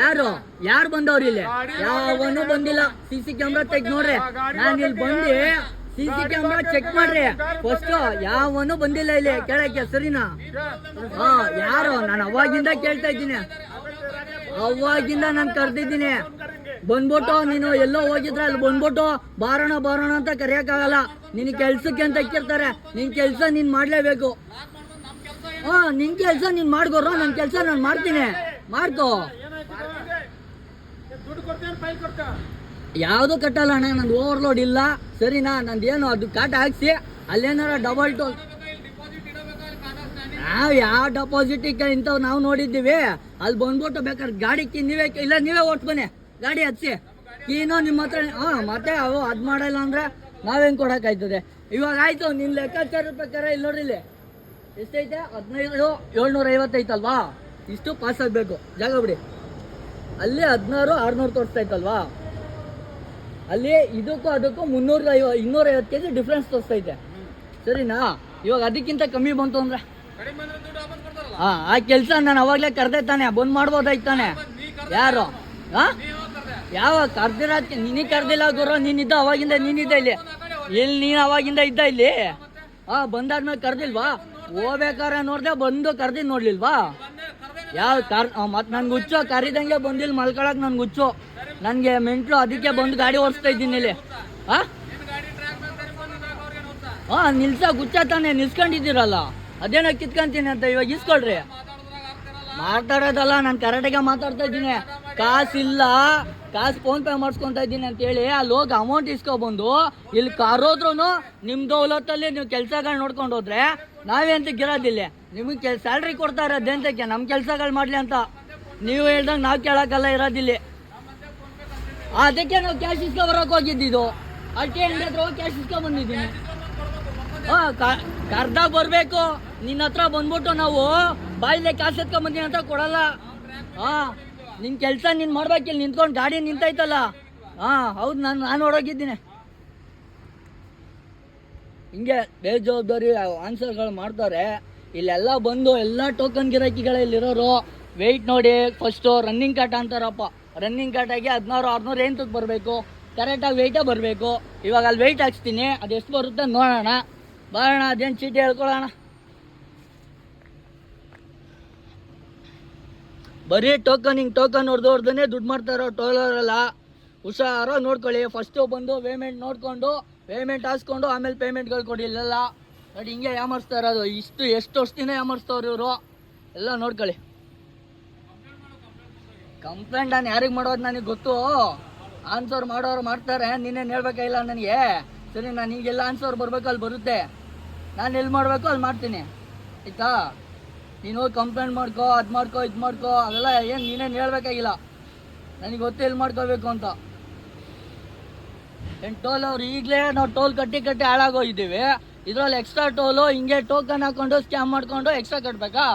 ಯಾರು? ಯಾರು ಬಂದವ್ರು ಇಲ್ಲಿ? ಯಾವನು ಬಂದಿಲ್ಲ. ಸಿ ಸಿ ಕ್ಯಾಮ್ರಾ ತೆಗ್ ನೋಡ್ರಿ. ನಾನು ಇಲ್ಲಿ ಬಂದು ಸಿ ಸಿ ಕ್ಯಾಮ್ರಾ ಚೆಕ್ ಮಾಡ್ರಿ ಫಸ್ಟ್ ಯಾವನು ಬಂದಿಲ್ಲ ಇಲ್ಲಿ ಕೇಳಕ್ಕೆ, ಸರಿನಾ? ಹಾ, ಯಾರು? ನಾನು ಅವಾಗಿಂದ ಕೇಳ್ತಾ ಇದ್ದೀನಿ. ಅವಾಗಿಂದ ನಾನು ಕರ್ದಿದ್ದೀನಿ. ಬಂದ್ಬಿಟ್ಟು ನೀನು ಎಲ್ಲೋ ಹೋಗಿದ್ರೆ ಅಲ್ಲಿ ಬಂದ್ಬಿಟ್ಟು ಬಾರೋಣ ಬಾರೋಣ ಅಂತ ಕರೆಯಕ್ಕಾಗಲ್ಲ. ನಿನ್ ಕೆಲ್ಸಕ್ಕೆ ಅಂತ ಇಕ್ಕಿರ್ತಾರೆ. ನಿನ್ ಕೆಲ್ಸ ನೀನ್ ಮಾಡ್ಲೇಬೇಕು. ಹಾ, ನಿನ್ ಕೆಲಸ ನೀನ್ ಮಾಡ್ಕೋರೋ ನನ್ನ ಕೆಲಸ ನಾನು ಮಾಡ್ತೀನಿ. ಮಾಡ್ಕೋ. ಯಾವುದು ಕಟ್ಟಲ್ಲ ಅಣ್ಣ, ನಂದು ಓವರ್ಲೋಡ್ ಇಲ್ಲ. ಸರಿನಾ? ನಂದೇನು, ಅದು ಕಾಟ ಹಾಕ್ಸಿ, ಅಲ್ಲೇನಾರ ಡಬಲ್ ಟೋಲ್ ನಾವು ಯಾವ ಡೆಪಾಸಿಟ್ ಇಂಥವು ನಾವು ನೋಡಿದ್ದೀವಿ. ಅಲ್ಲಿ ಬಂದ್ಬಿಟ್ಟು ಬೇಕಾದ್ರೆ ಗಾಡಿ ನೀವೇ ಇಲ್ಲ, ನೀವೇ ಓಟ್ಬನ್ನಿ ಗಾಡಿ ಹಚ್ಚಿ ಏನೋ ನಿಮ್ಮ ಹತ್ರ ಹಾಂ, ಮತ್ತೆ ಅವು ಅದ್ ಮಾಡಲ್ಲ ಅಂದ್ರೆ ನಾವೇನ್ ಕೊಡೋಕ್ಕಾಯ್ತದೆ ಇವಾಗ ಆಯ್ತು, ನಿನ್ ಲೆಕ್ಕಾಚಾರ ಪ್ರಕಾರ ಇಲ್ಲಿ ನೋಡ್ರಿ ಇಲ್ಲಿ. ಎಷ್ಟೈತೆ? ಹದಿನೈದು ಏಳ್ನೂರ ಐವತ್ತೈತಲ್ವಾ ಇಷ್ಟು ಪಾಸ್ ಆಗಬೇಕು. ಜಾಗ ಬಿಡಿ. ಅಲ್ಲಿ ಹದಿನಾರು ಆರ್ನೂರು ಇತ್ತಲ್ವಾ? ಅಲ್ಲಿ ಇದಕ್ಕೂ ಅದಕ್ಕೂ ಮುನ್ನೂರ ಐವ ಇನ್ನೂರ ಐವತ್ತು ಕೆ ಜಿ ಡಿಫ್ರೆನ್ಸ್ ತೋರಿಸ್ತೈತೆ ಸರಿನಾ? ಇವಾಗ ಅದಕ್ಕಿಂತ ಕಮ್ಮಿ ಬಂತು ಅಂದ್ರೆ? ಹಾ ಆ ಕೆಲಸ ನಾನು ಅವಾಗಲೇ ಕರ್ದೇ ತಾನೆ ಬಂದ್ ಮಾಡ್ಬೋದಾಯ್ತಾನೆ ಯಾರು ಹಾ? ಯಾವ ಕರ್ದಿರ ನೀನು ಕರ್ದಿಲ್ಲ ಗುರು ನೀನಿದ್ದ ಅವಾಗಿಂದ ನೀನಿದ್ದ ಇಲ್ಲಿ. ಇಲ್ಲಿ ನೀನು ಅವಾಗಿಂದ ಇದ್ದ ಇಲ್ಲಿ? ಹಾ ಬಂದಾದ್ಮೇಲೆ ಕರ್ದಿಲ್ವಾ? ಹೋಗ್ಬೇಕಾರೆ ನೋಡ್ದೆ ಬಂದು ಕರ್ದಿ ನೋಡ್ಲಿಲ್ವಾ? ಯಾವ ಕಾರ್ ಮತ್ತೆ ನನ್ಗೆ ಹುಚ್ಚು, ಕರಿದಂಗೆ ಬಂದಿಲ್ಲ ಮಲ್ಕೊಳಕ್ ನನ್ಗೆ ಹುಚ್ಚು. ನನಗೆ ಮೆಂಟ್ಲು ಅದಕ್ಕೆ ಬಂದು ಗಾಡಿ ಓಡಿಸ್ತಾ ಇದ್ದೀನಿ ಇಲ್ಲಿ. ಹಾ ಹಾ ನಿಲ್ಸ, ಗುಚ್ಚ ತಾನೆ, ನಿಲ್ಸ್ಕೊಂಡಿದ್ದೀರಲ್ಲ. ಅದೇನೋ ಕಿತ್ಕೊಂತೀನಿ ಅಂತ ಇವಾಗ ಇಸ್ಕೊಳ್ರಿ ಮಾತಾಡೋದಲ್ಲ, ನಾನು ಕರೆಕ್ಟಾಗೆ ಮಾತಾಡ್ತಾ ಇದ್ದೀನಿ. ಕಾಸಿಲ್ಲ. ಕಾಸು ಫೋನ್ ಪೇ ಮಾಡಿಸ್ಕೊತಾ ಇದ್ದೀನಿ ಅಂತ ಹೇಳಿ, ಅಲ್ಲಿ ಹೋಗಿ ಅಮೌಂಟ್ ಇಸ್ಕೊಬಂದು ಇಲ್ಲಿ ಕಾರೋದ್ರೂ ನಿಮ್ಮ ದೌಲತ್ತಲ್ಲಿ ನೀವು ಕೆಲಸಗಳು ನೋಡ್ಕೊಂಡು ಹೋದ್ರೆ ನಾವೇಂತ ಗಿರೋದಿಲ್ಲ ನಿಮಗೆ ಸ್ಯಾಲ್ರಿ ಕೊಡ್ತಾರೆ ದೇಂತಕ್ಕೆ ನಮ್ಮ ಕೆಲಸಗಳು ಮಾಡಲಿ ಅಂತ. ನೀವು ಹೇಳ್ದಂಗೆ ನಾವು ಕೇಳೋಕ್ಕಲ್ಲ ಇರೋದಿಲ್ಲ ಅದಕ್ಕೆ ನಾವು ಕ್ಯಾಶ್ ಇಸ್ಕೊ ಬರೋಕೆ ಹೋಗಿದ್ದಿದ್ದು ಅಷ್ಟೇ ಹತ್ರ ಹೋಗಿ ಕ್ಯಾಶ್ ಇಸ್ಕೊ ಬಂದಿದ್ದೀನಿ ಹಾ ಕರ್ದಾಗ ಬರಬೇಕು. ನಿನ್ನ ಹತ್ರ ಬಂದ್ಬಿಟ್ಟು ನಾವು ಬಾಯಿಲೆ ಕ್ಯಾಶ್ ಎತ್ಕೊಂಡ್ ಅಂತ ಕೊಡಲ್ಲ. ಹಾ ನಿನ್ ಕೆಲಸ ನೀನ್ ಮಾಡ್ಬೇಕಿಲ್ಲ ನಿಂತ್ಕೊಂಡು ಗಾಡಿ ನಿಂತೈತಲ್ಲ. ಹಾಂ ಹೌದು, ನಾನು ನಾನು ಹೊಡೋಗಿದ್ದೀನಿ. ಹಿಂಗೆ ಬೇಜವಾಬ್ದಾರಿ ಆನ್ಸರ್ಗಳು ಮಾಡ್ತಾರೆ. ಇಲ್ಲೆಲ್ಲ ಬಂದು ಎಲ್ಲ ಟೋಕನ್ ಗಿರಾಕಿಗಳಿರೋರು ವೆಯ್ಟ್ ನೋಡಿ ಫಸ್ಟು ರನ್ನಿಂಗ್ ಕಾಟ ಅಂತಾರಪ್ಪ. ರನ್ನಿಂಗ್ ಕಾಟಾಗಿ ಹದಿನಾರು, ಆರುನೂರು ತಗ್ ಬರಬೇಕು? ಕರೆಕ್ಟಾಗಿ ವೆಯ್ಟೇ ಬರಬೇಕು. ಇವಾಗ ಅಲ್ಲಿ ವೆಯ್ಟ್ ಹಾಕ್ಸ್ತೀನಿ. ಅದು ಎಷ್ಟು ಬರುತ್ತೆ ನೋಡೋಣ. ಬರೋಣ ಅದೇನು ಚೀಟಿ ಹೇಳ್ಕೊಳ್ಳೋಣ ಬರೀ ಟೋಕನ್ ಹಿಂಗೆ ಟೋಕನ್ ಹೊಡೆದು ಹೊಡೆದೇ ದುಡ್ಡು ಮಾಡ್ತಾರೋ ಟೋಲರೆಲ್ಲ ಹುಷಾರೋ ನೋಡ್ಕೊಳ್ಳಿ. ಫಸ್ಟು ಬಂದು ಪೇಮೆಂಟ್ ನೋಡಿಕೊಂಡು ಪೇಮೆಂಟ್ ಹಾಸ್ಕೊಂಡು, ಆಮೇಲೆ ಪೇಮೆಂಟ್ಗಳು ಕೊಡಿ, ಇಲ್ಲೆಲ್ಲ. ನೋಡಿ, ಹಿಂಗೆ ಯಾಮರ್ಸ್ತಾ ಇರೋದು. ಇಷ್ಟು ಎಷ್ಟು ವರ್ಷದಿಂದ ಯಾಮರ್ಸ್ತವ್ರು ಇವರು? ಎಲ್ಲ ನೋಡ್ಕೊಳ್ಳಿ. ಕಂಪ್ಲೇಂಟ್ ನಾನು ಯಾರಿಗೆ ಮಾಡೋದು ನನಗೆ ಗೊತ್ತು? ಆನ್ಸರ್ ಮಾಡೋರು ಮಾಡ್ತಾರೆ. ನೀನೇನು ಹೇಳ್ಬೇಕಾಗಿಲ್ಲ ನನಗೆ? ಸರಿ, ನಾನು ಈಗೆಲ್ಲ ಆನ್ಸರ್ ಬರಬೇಕು, ಅಲ್ಲಿ ಬರುತ್ತೆ. ನಾನು ಎಲ್ಲಿ ಮಾಡಬೇಕು, ಅಲ್ಲಿ ಮಾಡ್ತೀನಿ. ಆಯ್ತಾ? ನೀನು ಹೋಗಿ ಕಂಪ್ಲೇಂಟ್ ಮಾಡ್ಕೋ, ಅದು ಮಾಡ್ಕೋ, ಇದು ಮಾಡ್ಕೋ ಅದೆಲ್ಲ ಏನು ನೀನೇನು ಹೇಳ್ಬೇಕಾಗಿಲ್ಲ ನನಗೆ ಗೊತ್ತು ಎಲ್ಲಿ ಮಾಡ್ಕೋಬೇಕು ಅಂತ. ಏನು ಟೋಲ್ ಅವ್ರು ಈಗಲೇ ನಾವು ಟೋಲ್ ಕಟ್ಟಿ ಕಟ್ಟಿ ಹಾಳಾಗೋಗಿದ್ದೀವಿ. ಇದರಲ್ಲಿ ಎಕ್ಸ್ಟ್ರಾ ಟೋಲು ಹಿಂಗೆ ಟೋಕನ್ ಹಾಕೊಂಡು ಸ್ಕ್ಯಾಮ್ ಮಾಡ್ಕೊಂಡು ಎಕ್ಸ್ಟ್ರಾ ಕಟ್ಟಬೇಕಾ